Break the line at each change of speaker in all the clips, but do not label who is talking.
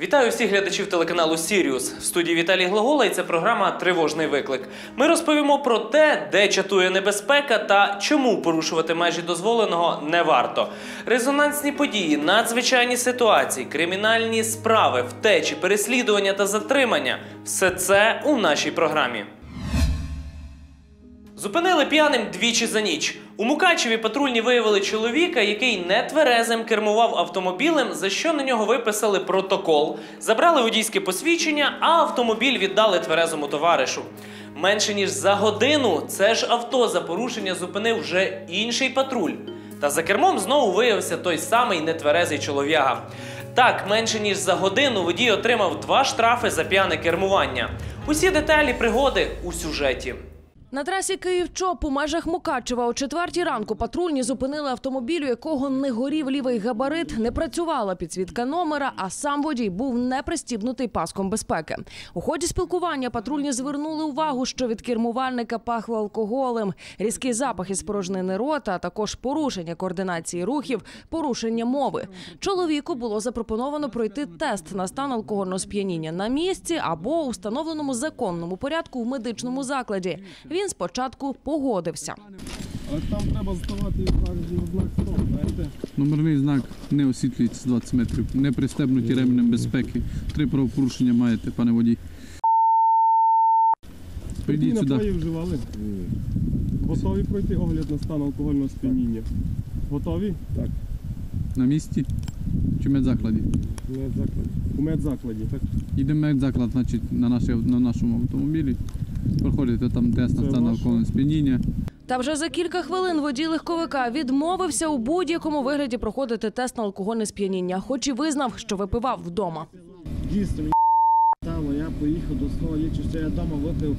Вітаю всіх глядачів телеканалу Сіріус. В студії Віталій Глагола і це програма Тривожний виклик. Ми розповімо про те, де чатує небезпека та чому порушувати межі дозволеного не варто. Резонансні події, надзвичайні ситуації, кримінальні справи, втечі, переслідування та затримання все це у нашій програмі. Зупинили п'яним двічі за ніч. У Мукачеві патрульні виявили чоловіка, який нетверезим кермував автомобілем, за що на нього виписали протокол, забрали водійське посвідчення, а автомобіль віддали тверезому товаришу. Менше ніж за годину це ж авто за порушення зупинив вже інший патруль. Та за кермом знову виявився той самий нетверезий чолов'яга. Так, менше ніж за годину водій отримав два штрафи за п'яне кермування. Усі деталі пригоди у сюжеті.
На трасі Київ-Чоп у межах Мукачева о четвертій ранку патрульні зупинили автомобіль, у якого не горів лівий габарит, не працювала підсвітка номера, а сам водій був не пристібнутий паском безпеки. У ході спілкування патрульні звернули увагу, що від кермувальника пахло алкоголем, різкий запах із порожнини рота, а також порушення координації рухів, порушення мови. Чоловіку було запропоновано пройти тест на стан алкогольного сп'яніння на місці або у встановленому законному порядку в медичному закладі. Він спочатку погодився.
Але там треба ставати знак стоп, знаєте?
Номерний знак не освітлюється з 20 метрів. Не пристебнуті ременем безпеки. Три правопорушення маєте, пане водій. Прийдіть сюди.
напої вживали? Готові пройти огляд на стан алкогольного сп'яніння? Готові? Так.
На місці чи в медзакладі?
У медзакладі. У медзакладі. Так.
Їдемо медзаклад, значить, на, нашій, на нашому автомобілі. Проходити там тест на стан алкогольного сп'яніння.
Та вже за кілька хвилин водій легковика відмовився у будь-якому вигляді проходити тест на алкогольне сп'яніння, хоч і визнав, що випивав вдома.
Дійсно, мені стало, я поїхав до свого лічу, що я вдома випив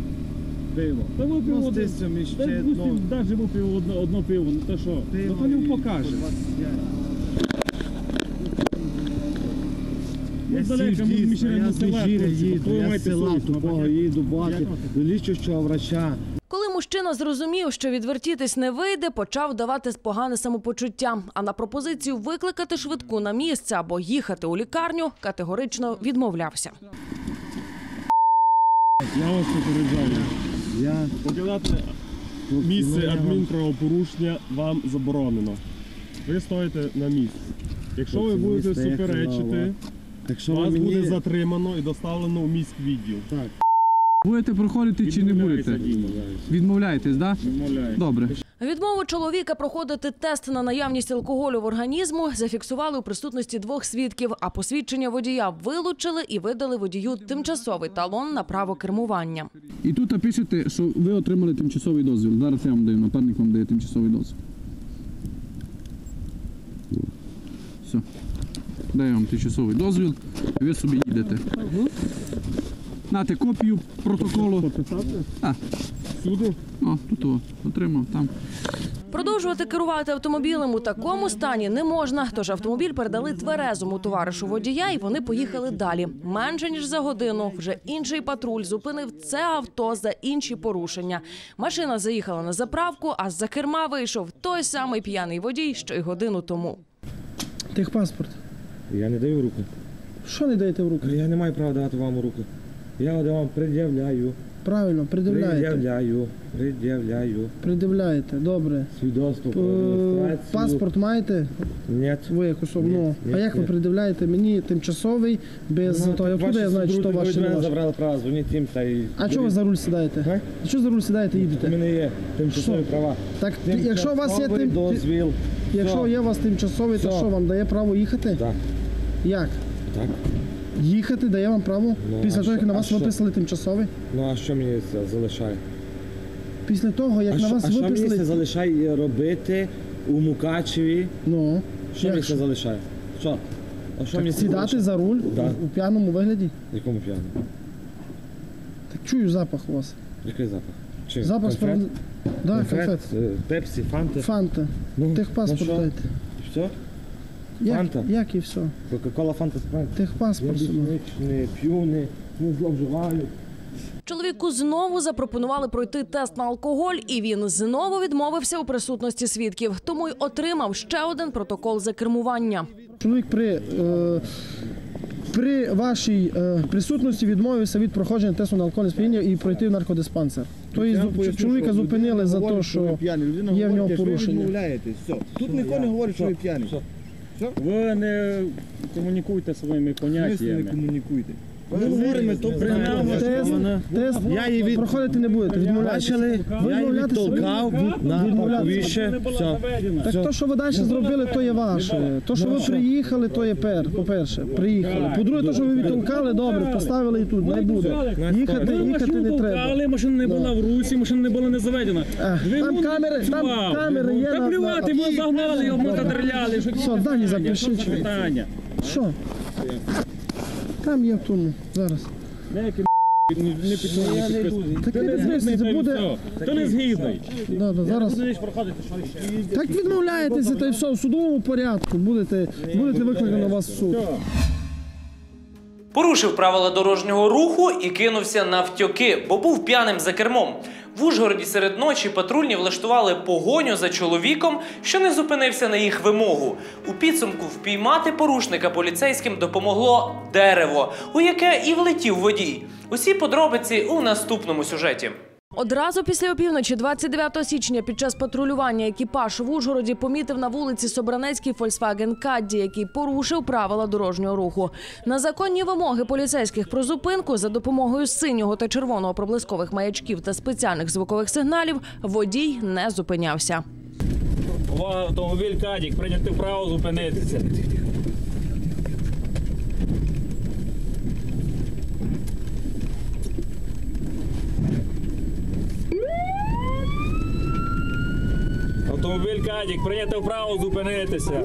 пиво.
Та випив
ну,
один.
Ще
Навіть
одно.
випив одно, пиво, ну то що? Ну, то він
і
покаже. 125.
Я
далеко, ми-
з
села,
їду, я з села тупого їду бати до лічущого врача.
Коли мужчина зрозумів, що відвертітись не вийде, почав давати погане самопочуття. А на пропозицію викликати швидку на місце або їхати у лікарню категорично відмовлявся.
Я вас попереджаю.
Я
Покидати
ну,
місце
вам-
адмінправопорушення вам заборонено. Ви стоїте на місці. Якщо ви будете
місце, як
суперечити.
Так що ви
вас буде
мені...
затримано і доставлено у міськвідділ.
Так,
Будете проходити чи не будете? Відмовляєтесь, так? Да? Добре.
Відмову чоловіка проходити тест на наявність алкоголю в організму зафіксували у присутності двох свідків. А посвідчення водія вилучили і видали водію тимчасовий талон на право кермування.
І тут пишете, що ви отримали тимчасовий дозвіл. Зараз я вам даю, напарник вам дає тимчасовий дозвіл. Все. Даю вам тимчасовий дозвіл, і ви собі їдете. Нате копію протоколу. А.
Суду?
О, тут о, отримав там.
Продовжувати керувати автомобілем у такому стані не можна. Тож автомобіль передали тверезому товаришу водія, і вони поїхали далі. Менше ніж за годину вже інший патруль зупинив це авто за інші порушення. Машина заїхала на заправку, а з-за керма вийшов той самий п'яний водій, що й годину тому.
Техпаспорт.
Я не даю руку.
Що не даєте в руки?
Я не маю права давати вам руку. Я вам пред'являю.
Правильно, придивляєте.
Пред'являю. Пред'являю.
Придивляєте, добре.
Свідоцтво про
Е,
реєстрацію.
Паспорт маєте?
Ні.
Ви як.
Ні,
а
ні,
як ви
ні.
придивляєте? Мені тимчасовий, без
Ну,
того. Откуда я знаю, що то
сотрудники
ваше
від мене
не ваше?
забрали право, дзвоніть їм та й...
А чого ви за руль сідаєте?
А?
А чого за руль сідаєте і
У
їдете?
мене є тимчасові
Що?
права.
Так, якщо у вас є
Тимчасовий
тим...
дозвіл.
Якщо
Все.
є у вас тимчасовий, то
Все.
що вам дає право їхати?
Так.
Як?
Так.
Їхати дає вам право?
Ну,
Після того, як
що-
на
а
вас
що?
виписали тимчасовий?
Ну а що мені це залишає?
Після того, як
а
на
що,
вас
а що мені це
виписали.
залишає робити у Мукачеві?
Ну,
Що
як
мені це залишає? Що? А що мені це
Сідати
залишає?
за руль
Да.
у п'яному вигляді?
Якому п'яному?
Так чую запах у вас.
Який запах? Чи
Запах
конфет?
справді. Да, конфет.
конфет, е, пепсі, фанти.
Фанта.
Ну,
Техпаспорт
ну що?
дайте.
Все?
Як,
Фанта?
як і все.
Кока-кола, фанта, спрайт. Я
Техпаспорт.
більше
сюди.
не, не п'ю, не, не зловживаю.
Чоловіку знову запропонували пройти тест на алкоголь, і він знову відмовився у присутності свідків. Тому й отримав ще один протокол за кермування.
Чоловік при е, при вашій е, присутності відмовився від проходження тесту на алкогольне сп'яніння і пройти в наркодиспансер. Тобто зу- чоловіка зупинили за те, що
п'яний.
Є в нього порушення.
відмовляєтесь. Все. Тут ніхто не говорить, що ви п'яний.
Ви не комунікуйте своїми
Ми не
поняттями.
комунікуйте. Ми говоримо, то прямо.
тест, тест
Я її від-
проходити не будете. Відмовляєтеся.
Бачили?
Ви
Я її відтолкав на. Все.
Так то, що ви далі зробили, то є ваше. То, що ви приїхали, то є пер, по-перше, приїхали. По-друге, то, що ви відтолкали, добре, поставили і тут, не буде. Їхати, їхати не треба.
Але машина не була в русі, машина не була не заведена.
Ех,
Двигун
Там камери, там
працював.
камери є.
Та
на-
плювати,
на-
ми загнали його, ми задрляли. Що
Все, дані запишіть.
Що питання?
Що? Там є в тому, зараз.
Не не підтримують. підпис-
Так
Хто
не
згідний, й все. Не згідний?
Да, да, зараз. Так відмовляєтеся, та й все, в судовому порядку будете, будете викликано вас в суд.
Порушив правила дорожнього руху і кинувся на втьоки, бо був п'яним за кермом. В Ужгороді серед ночі патрульні влаштували погоню за чоловіком, що не зупинився на їх вимогу. У підсумку впіймати порушника поліцейським допомогло дерево, у яке і влетів водій. Усі подробиці у наступному сюжеті.
Одразу після опівночі, 29 січня, під час патрулювання екіпаж в Ужгороді помітив на вулиці Собранецький Volkswagen Caddy, який порушив правила дорожнього руху. На законні вимоги поліцейських про зупинку за допомогою синього та червоного проблискових маячків та спеціальних звукових сигналів водій не зупинявся.
Увага, автомобіль Кадік, прийняти право зупинитися. Автомобіль Кадік, прийняти право зупинитися.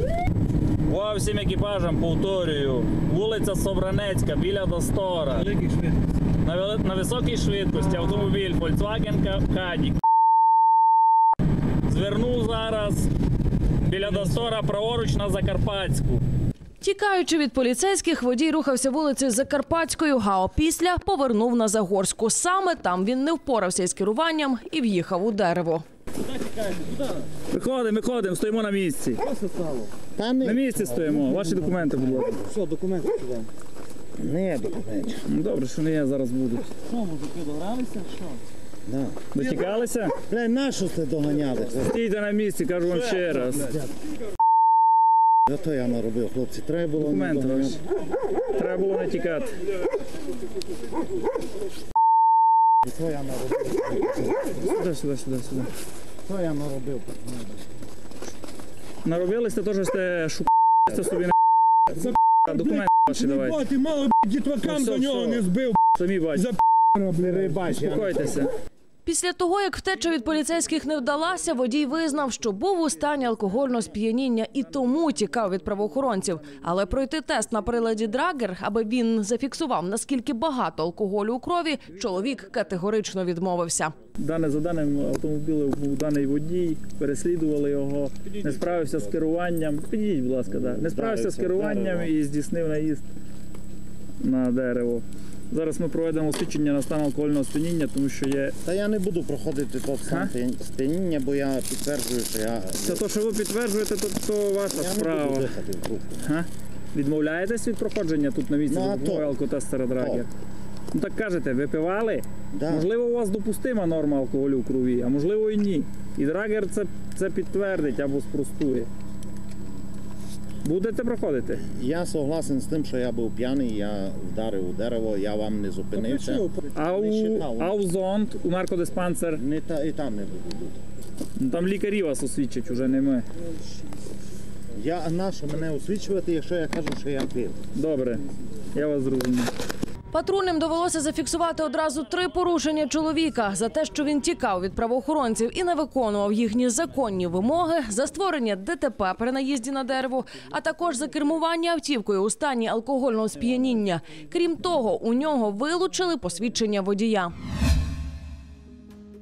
Увага всім екіпажам, повторюю. Вулиця Собранецька, біля Достора. На, вели- на високій швидкості автомобіль Volkswagen Кадік. Звернув зараз біля Достора праворуч на Закарпатську.
Тікаючи від поліцейських, водій рухався вулицею Закарпатською, а опісля повернув на Загорську. Саме там він не впорався із керуванням і в'їхав у дерево.
Виходимо, виходимо, стоїмо на місці.
Та
На місці стоїмо. Ваші документи, будь ласка.
що, документи сюди? Не документи.
Ну, добре, що не я зараз будуть.
Що, мужики, догралися? Що? Да.
Дотікалися?
Бля, на що сте доганяли?
Стійте на місці, кажу вам ще раз.
Зато я наробив, хлопці. Треба було не
Документи
доганяти.
ваші. Треба було не тікати.
Що я наробив?
Сюди, сюди, сюди, сюди.
Що я наробив?
Наробилися теж сте шукаєте собі на документи ваші давайте.
Ти мало дітвакам
Ну,
до нього не збив.
Самі бачите.
Рибач, я
Успокойтеся.
Після того, як втеча від поліцейських не вдалася, водій визнав, що був у стані алкогольного сп'яніння і тому тікав від правоохоронців. Але пройти тест на приладі Драгер, аби він зафіксував наскільки багато алкоголю у крові, чоловік категорично відмовився.
Дане за даним автомобілем був даний водій, переслідували його, не справився з керуванням. Підійдіть, будь ласка, да. не справився з керуванням і здійснив наїзд на дерево. Зараз ми проведемо освідчення на стан алкогольного сп'яніння, тому що є
Та я не буду проходити
Га?
сам сп'яніння, бо я підтверджую, що я,
це те, що ви підтверджуєте, то, то ваша
я не
справа.
буду дихати в трубку.
Га? Відмовляєтесь від проходження тут на місці
Ну, то?
алкотестера Драгер? Ну так кажете, випивали?
Да.
Можливо, у вас допустима норма алкоголю в крові, а можливо і ні. І Драгер це, це підтвердить або спростує. Будете проходити?
Я согласен з тим, що я був п'яний, я вдарив у дерево, я вам не зупинився.
А у. Аузонд, у наркодиспансер,
Не та, і там не буду бути.
ну, там лікарі вас освідчать, уже не ми.
Я, а на що мене освічувати, якщо я кажу, що я пив?
Добре, я вас зрозумів.
Патрульним довелося зафіксувати одразу три порушення чоловіка за те, що він тікав від правоохоронців і не виконував їхні законні вимоги за створення ДТП при наїзді на дерево, а також за кермування автівкою у стані алкогольного сп'яніння. Крім того, у нього вилучили посвідчення водія.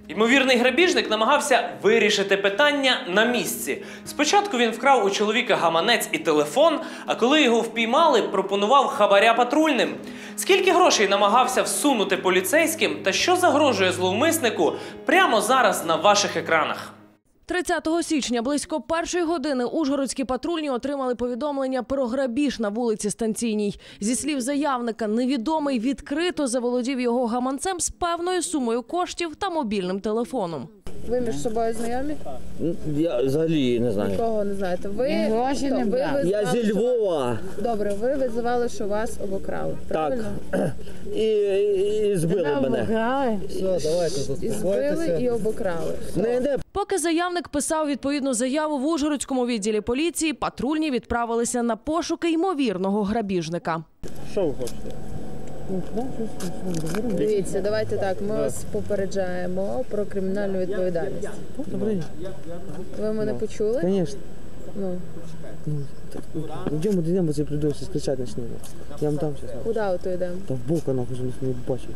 Ймовірний грабіжник намагався вирішити питання на місці. Спочатку він вкрав у чоловіка гаманець і телефон, а коли його впіймали, пропонував хабаря патрульним. Скільки грошей намагався всунути поліцейським та що загрожує зловмиснику прямо зараз на ваших екранах?
30 січня близько першої години ужгородські патрульні отримали повідомлення про грабіж на вулиці Станційній. Зі слів заявника, невідомий відкрито заволодів його гаманцем з певною сумою коштів та мобільним телефоном.
Ви між собою знайомі?
Я взагалі не знаю.
Кого не знаєте? Ви
Гроші не
ви
брав.
визнали,
Я зі
що-
Львова.
Добре, ви визивали, що вас обокрали. Правильно?
І, і, і збили мене.
Грали.
Все, давайте
І збили і обокрали.
Не, не,
Поки заявник писав відповідну заяву в Ужгородському відділі поліції, патрульні відправилися на пошуки ймовірного грабіжника.
Що ви хочете?
Дивіться, давайте так. Ми вас попереджаємо про кримінальну відповідальність. Ви мене почули?
Конечно.
Ну,
Йдемо дійдемо, це придуться, скричати почнемо. Я вам там зараз.
куди ото йдемо?
Та в бока нахуй, щоб ніхто не бачив.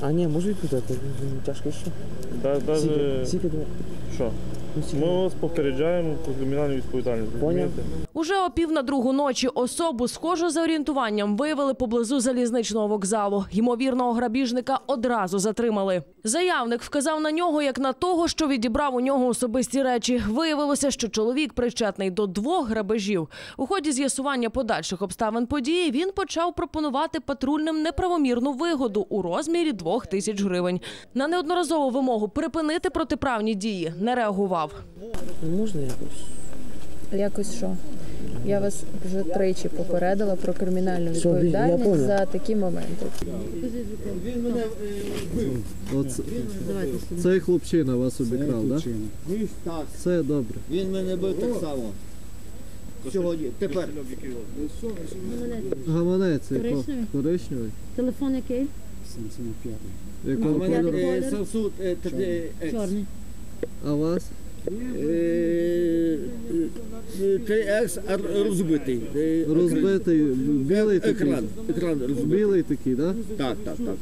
А ні, може і тут, тяжко ще.
Да, даже...
Скільки два?
Що?
Скільки?
Ми вас попереджаємо про кримінальну відповідальність. Розумієте?
Уже о пів на другу ночі особу, схожу за орієнтуванням, виявили поблизу залізничного вокзалу. Ймовірного грабіжника одразу затримали. Заявник вказав на нього як на того, що відібрав у нього особисті речі. Виявилося, що чоловік причетний до двох грабежів. У ході з'ясування подальших обставин події він почав пропонувати патрульним неправомірну вигоду у розмірі двох тисяч гривень. На неодноразову вимогу припинити протиправні дії не реагував.
Можна якось?
Якось що? Я вас вже тричі попередила про кримінальну відповідальність за такі моменти.
Оце, цей хлопчина вас обікрав, так?
Так,
Це добре.
він мене бив так само. Сьогодні, тепер.
Гаманець?
Коричневий?
Коричневий?
Телефон який?
Якого
У мене
кольору?
е, е, 3D X.
Чорний.
А вас?
Е, е, 3X а розбитий. Е,
Розбитий, білий такий.
Екран. Екран розбитий.
Білий такий, так?
Так, так, так.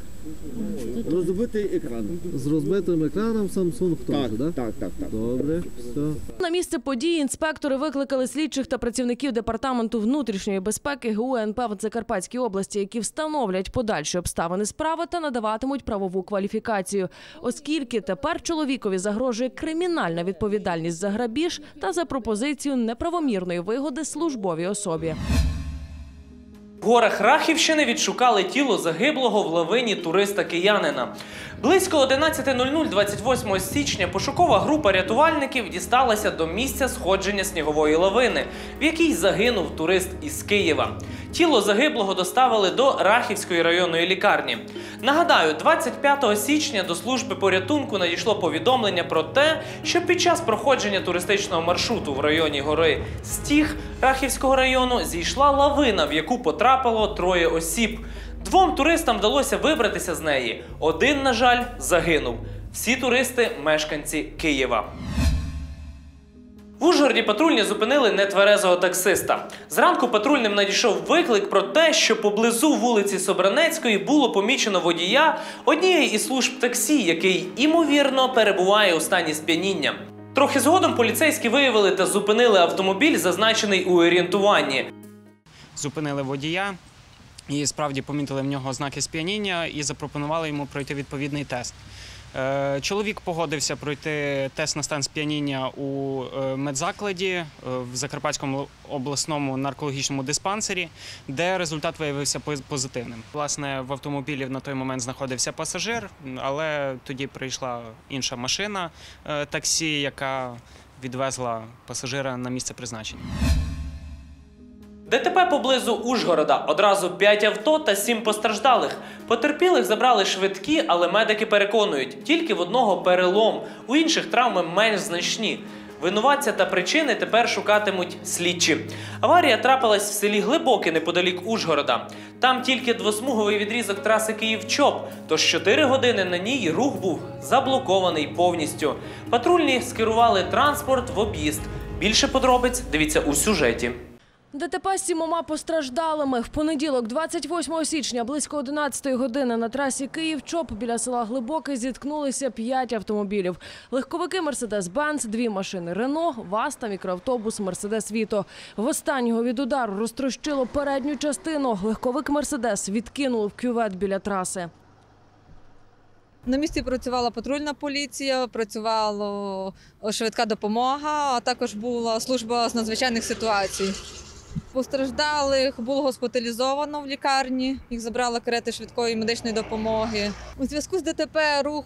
Розбитий екран.
З розбитим екраном Samsung
Так,
теж, так?
так, так, так.
Добре, все.
На місце події інспектори викликали слідчих та працівників департаменту внутрішньої безпеки ГУ НП в Закарпатській області, які встановлять подальші обставини справи та надаватимуть правову кваліфікацію, оскільки тепер чоловікові загрожує кримінальна відповідальність за грабіж та за пропозицію неправомірної вигоди службовій особі.
Горах Рахівщини відшукали тіло загиблого в лавині туриста-киянина. Близько 11.00 28 січня пошукова група рятувальників дісталася до місця сходження снігової лавини, в якій загинув турист із Києва. Тіло загиблого доставили до Рахівської районної лікарні. Нагадаю, 25 січня до служби порятунку надійшло повідомлення про те, що під час проходження туристичного маршруту в районі гори Стіг Рахівського району зійшла лавина, в яку потрапило троє осіб. Двом туристам вдалося вибратися з неї. Один, на жаль, загинув. Всі туристи мешканці Києва. В Ужгороді патрульні зупинили нетверезого таксиста. Зранку патрульним надійшов виклик про те, що поблизу вулиці Собранецької було помічено водія однієї із служб таксі, який імовірно перебуває у стані сп'яніння. Трохи згодом поліцейські виявили та зупинили автомобіль, зазначений у орієнтуванні.
зупинили водія і справді помітили в нього ознаки сп'яніння і запропонували йому пройти відповідний тест. Е, Чоловік погодився пройти тест на стан сп'яніння у е, медзакладі е, в Закарпатському обласному наркологічному диспансері, де результат виявився поз- позитивним. Власне, в автомобілі на той момент знаходився пасажир, але тоді прийшла інша машина таксі, яка відвезла пасажира на місце призначення.
ДТП поблизу Ужгорода. Одразу 5 авто та 7 постраждалих. Потерпілих забрали швидкі, але медики переконують, тільки в одного перелом, у інших травми менш значні. Винуватця та причини тепер шукатимуть слідчі. Аварія трапилась в селі Глибоке неподалік Ужгорода. Там тільки двосмуговий відрізок траси Київ-Чоп, тож 4 години на ній рух був заблокований повністю. Патрульні скерували транспорт в об'їзд. Більше подробиць дивіться у сюжеті.
ДТП з сімома постраждалими. В понеділок, 28 січня, близько 11 години на трасі Київ-Чоп біля села Глибоке зіткнулися п'ять автомобілів. Легковики Мерседес-Бенц, дві машини Рено, ВАЗ та мікроавтобус Мерседес Віто. В останнього від удару розтрощило передню частину. Легковик Мерседес відкинув в кювет біля траси.
На місці працювала патрульна поліція, працювала швидка допомога, а також була служба з надзвичайних ситуацій. Постраждалих було госпіталізовано в лікарні. Їх забрала карети швидкої медичної допомоги. У зв'язку з ДТП рух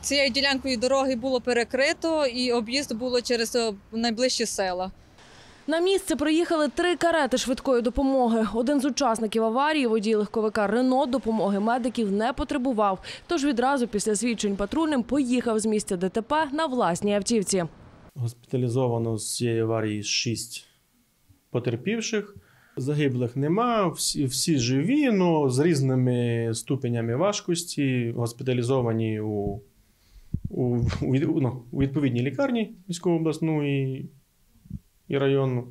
цією ділянкою дороги було перекрито, і об'їзд було через найближчі села.
На місце приїхали три карети швидкої допомоги. Один з учасників аварії, водій легковика Рено, допомоги медиків не потребував. Тож відразу після свідчень патрульним поїхав з місця ДТП на власній автівці.
Госпіталізовано з цієї аварії шість потерпівших. Загиблих нема, всі, всі живі, ну, з різними ступенями важкості, госпіталізовані у, у, у, ну, у відповідній лікарні міської обласну і, і районну.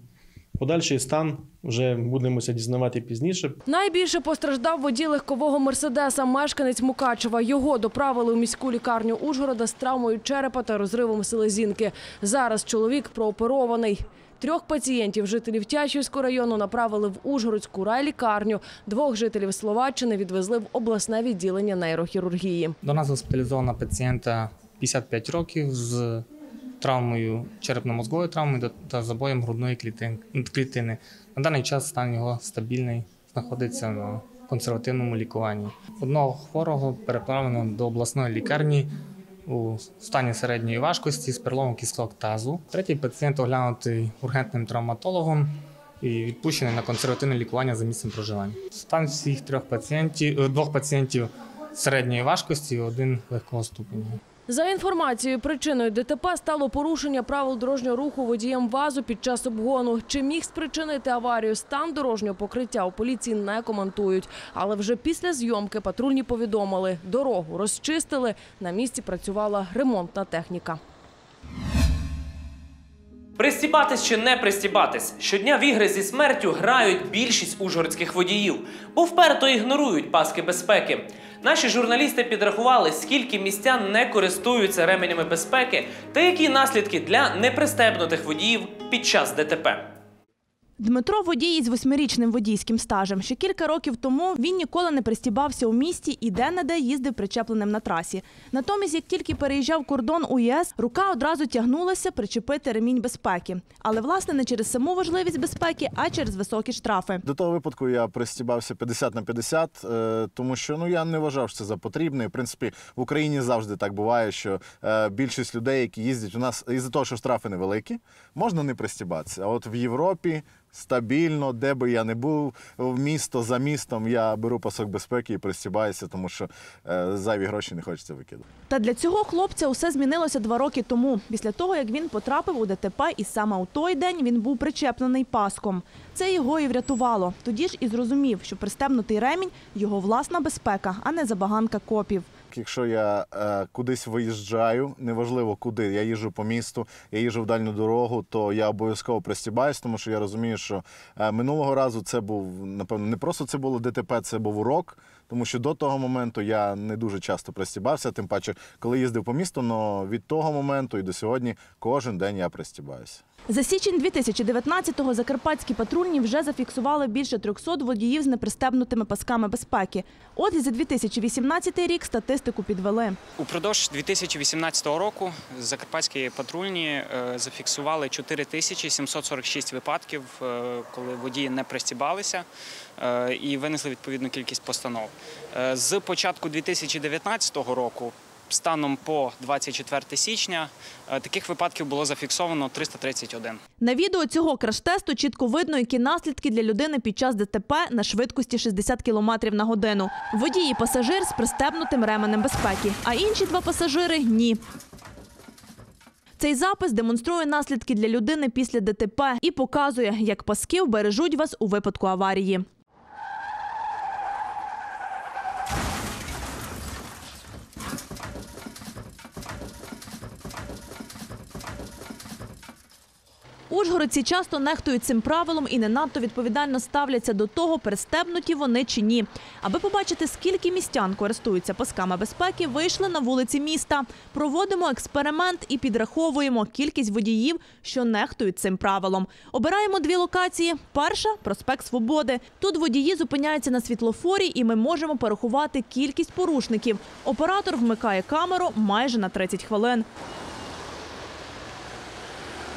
Подальший стан вже будемося дізнавати пізніше.
Найбільше постраждав водій легкового мерседеса, мешканець Мукачева. Його доправили у міську лікарню Ужгорода з травмою черепа та розривом селезінки. Зараз чоловік прооперований. Трьох пацієнтів жителів Тячівського району направили в Ужгородську райлікарню. Двох жителів Словаччини відвезли в обласне відділення нейрохірургії.
До нас госпіталізована пацієнта 55 років з травмою черепно-мозгової травми та забоєм грудної клітини. На даний час стан його стабільний, знаходиться на консервативному лікуванні. Одного хворого переправлено до обласної лікарні у стані середньої важкості з переломом кісток тазу. Третій пацієнт оглянутий ургентним травматологом і відпущений на консервативне лікування за місцем проживання. Стан всіх трьох пацієнтів, е, двох пацієнтів середньої важкості один легкого ступеня.
За інформацією, причиною ДТП стало порушення правил дорожнього руху водієм ВАЗу під час обгону. Чи міг спричинити аварію стан дорожнього покриття у поліції не коментують. Але вже після зйомки патрульні повідомили, дорогу розчистили, на місці працювала ремонтна техніка.
Пристібатись чи не пристібатись? Щодня в ігри зі смертю грають більшість ужгородських водіїв, бо вперто ігнорують паски безпеки. Наші журналісти підрахували, скільки містян не користуються ременями безпеки та які наслідки для непристебнутих водіїв під час ДТП.
Дмитро водій із восьмирічним водійським стажем. Ще кілька років тому він ніколи не пристібався у місті і де-не-де їздив причепленим на трасі. Натомість, як тільки переїжджав кордон у ЄС, рука одразу тягнулася причепити ремінь безпеки. Але, власне, не через саму важливість безпеки, а через високі штрафи.
До того випадку я пристібався 50 на 50, е, тому що ну я не вважав, що це за потрібне. В принципі, в Україні завжди так буває, що е, більшість людей, які їздять у нас із-за того, що штрафи невеликі, можна не пристібатися. А от в Європі стабільно, де би я не був, в місто за містом, я беру пасок безпеки і пристібаюся, тому що е, зайві гроші не хочеться викидати.
Та для цього хлопця усе змінилося два роки тому, після того, як він потрапив у ДТП, і саме у той день він був причеплений паском. Це його і врятувало. Тоді ж і зрозумів, що пристебнутий ремінь – його власна безпека, а не забаганка копів.
Якщо я е, кудись виїжджаю, неважливо куди, я їжджу по місту, я їжджу в дальню дорогу, то я обов'язково пристібаюсь, тому що я розумію, що е, минулого разу це був напевно не просто це було ДТП, це був урок. Тому що до того моменту я не дуже часто пристібався, тим паче, коли їздив по місту, але від того моменту і до сьогодні кожен день я пристібаюся.
За січень 2019-го закарпатські патрульні вже зафіксували більше 300 водіїв з непристебнутими пасками безпеки. От і за 2018 рік статистику підвели.
Упродовж 2018 року закарпатські патрульні е, зафіксували 4746 випадків, е, коли водії не пристібалися і винесли відповідну кількість постанов. Е, З початку 2019 року. Станом по 24 січня е, таких випадків було зафіксовано 331.
На відео цього краш-тесту чітко видно, які наслідки для людини під час ДТП на швидкості 60 км на годину. Водій і пасажир з пристебнутим ременем безпеки, а інші два пасажири – ні. Цей запис демонструє наслідки для людини після ДТП і показує, як паски вбережуть вас у випадку аварії. Ужгородці часто нехтують цим правилом і не надто відповідально ставляться до того, перестебнуті вони чи ні. Аби побачити, скільки містян користуються пасками безпеки, вийшли на вулиці міста. Проводимо експеримент і підраховуємо кількість водіїв, що нехтують цим правилом. Обираємо дві локації. Перша проспект Свободи. Тут водії зупиняються на світлофорі, і ми можемо порахувати кількість порушників. Оператор вмикає камеру майже на 30 хвилин.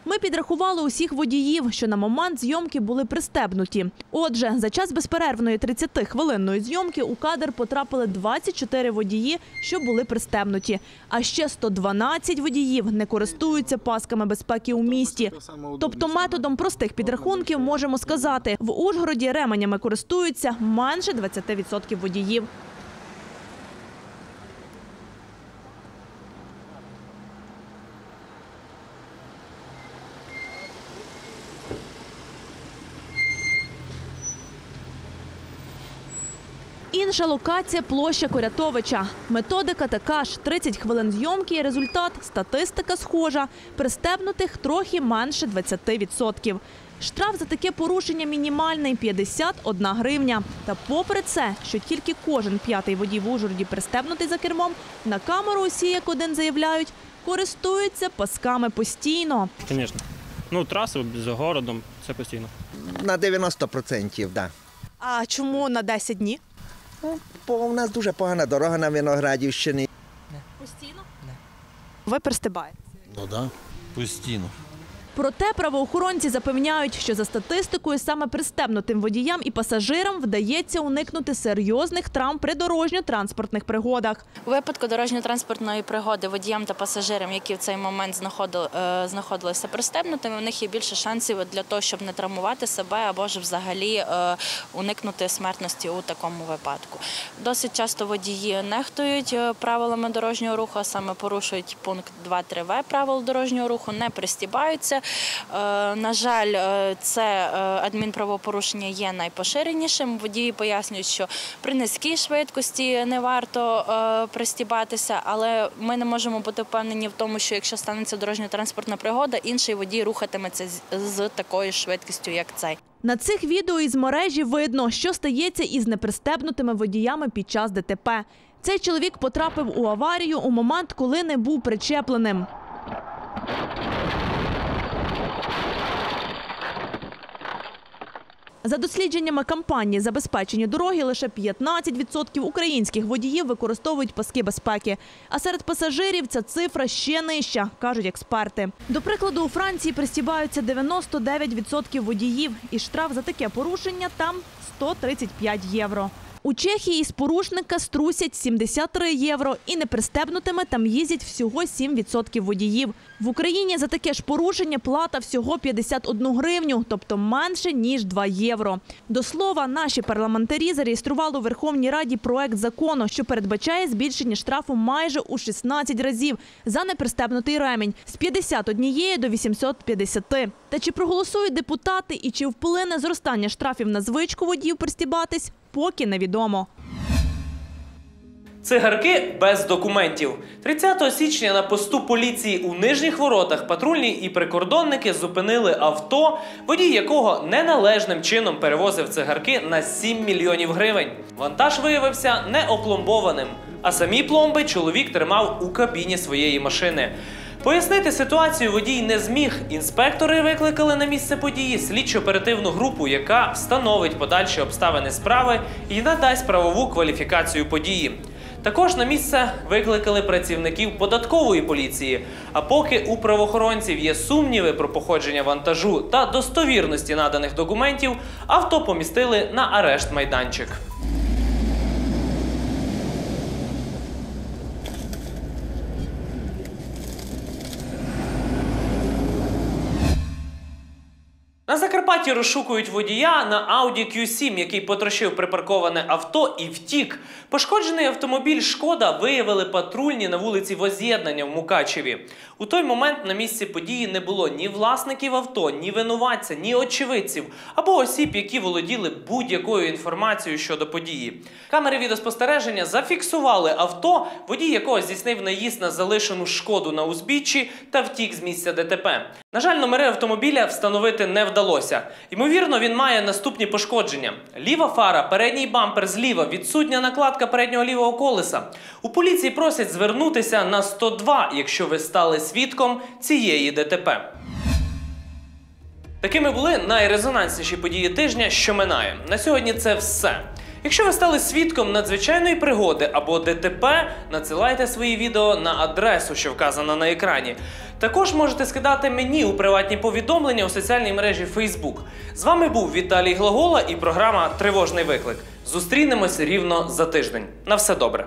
Ми підрахували усіх водіїв, що на момент зйомки були пристебнуті. Отже, за час безперервної 30-хвилинної зйомки у кадр потрапили 24 водії, що були пристебнуті. А ще 112 водіїв не користуються пасками безпеки у місті. Тобто методом простих підрахунків можемо сказати, в Ужгороді ременями користуються менше 20% водіїв. Інша локація площа Корятовича. Методика така ж: 30 хвилин зйомки. і Результат статистика схожа. Пристебнутих трохи менше 20%. Штраф за таке порушення мінімальний 51 гривня. Та попри це, що тільки кожен п'ятий водій в Ужгороді пристебнутий за кермом, на камеру усі як один заявляють, користуються пасками постійно.
Звісно. Ну, траси за городом, це постійно.
На 90%, так.
А чому на 10 днів?
Ну, бо у нас дуже погана дорога на Виноградівщині.
Постійно? Ви перестибаєте?
Ну так, да. постійно.
Проте правоохоронці запевняють, що за статистикою саме пристебнутим водіям і пасажирам вдається уникнути серйозних травм при дорожньо-транспортних пригодах.
У випадку дорожньо-транспортної пригоди водіям та пасажирам, які в цей момент е, знаходилися пристебнутими, у них є більше шансів для того, щоб не травмувати себе або ж взагалі е, уникнути смертності у такому випадку. Досить часто водії нехтують е, правилами дорожнього руху, а саме порушують пункт 2.3 В правил дорожнього руху, не пристібаються. Е, На жаль, е, це е, адмінправопорушення є найпоширенішим. Водії пояснюють, що при низькій швидкості не варто пристібатися, але ми не можемо бути впевнені в тому, що якщо станеться дорожньо-транспортна пригода, інший водій рухатиметься з такою швидкістю, як цей.
На цих відео із мережі видно, що стається із непристебнутими водіями під час ДТП. Цей чоловік потрапив у аварію у момент, коли не був причепленим. За дослідженнями кампанії забезпечення дороги лише 15% українських водіїв використовують паски безпеки. А серед пасажирів ця цифра ще нижча, кажуть експерти. До прикладу, у Франції пристібаються 99% водіїв, і штраф за таке порушення там 135 євро. У Чехії з порушника струсять 73 євро і непристебнутими там їздять всього 7% водіїв. В Україні за таке ж порушення плата всього 51 гривню, тобто менше ніж 2 євро. До слова, наші парламентарі зареєстрували у Верховній Раді проект закону, що передбачає збільшення штрафу майже у 16 разів за непристебнутий ремінь з 51 до 850. Та чи проголосують депутати і чи вплине зростання штрафів на звичку водіїв пристібатись, поки невідомо.
Цигарки без документів. 30 січня на посту поліції у нижніх воротах патрульні і прикордонники зупинили авто, водій якого неналежним чином перевозив цигарки на 7 мільйонів гривень. Вантаж виявився неопломбованим, а самі пломби чоловік тримав у кабіні своєї машини. Пояснити ситуацію водій не зміг. Інспектори викликали на місце події слідчо-оперативну групу, яка встановить подальші обставини справи і надасть правову кваліфікацію події. Також на місце викликали працівників податкової поліції. А поки у правоохоронців є сумніви про походження вантажу та достовірності наданих документів, авто помістили на арешт майданчик. Розшукують водія на Audi Q7, який потрощив припарковане авто і втік. Пошкоджений автомобіль Шкода виявили патрульні на вулиці Воз'єднання в Мукачеві. У той момент на місці події не було ні власників авто, ні винуватця, ні очевидців або осіб, які володіли будь-якою інформацією щодо події. Камери відеоспостереження зафіксували авто, водій якого здійснив наїзд на залишену шкоду на узбіччі та втік з місця ДТП. На жаль, номери автомобіля встановити не вдалося. Ймовірно, він має наступні пошкодження: ліва фара, передній бампер зліва, відсутня накладка переднього лівого колеса. У поліції просять звернутися на 102, якщо ви стали свідком цієї ДТП. Такими були найрезонансніші події тижня, що минає. На сьогодні це все. Якщо ви стали свідком надзвичайної пригоди або ДТП, надсилайте свої відео на адресу, що вказана на екрані. Також можете скидати мені у приватні повідомлення у соціальній мережі Facebook. З вами був Віталій Глагола і програма Тривожний виклик. Зустрінемось рівно за тиждень. На все добре.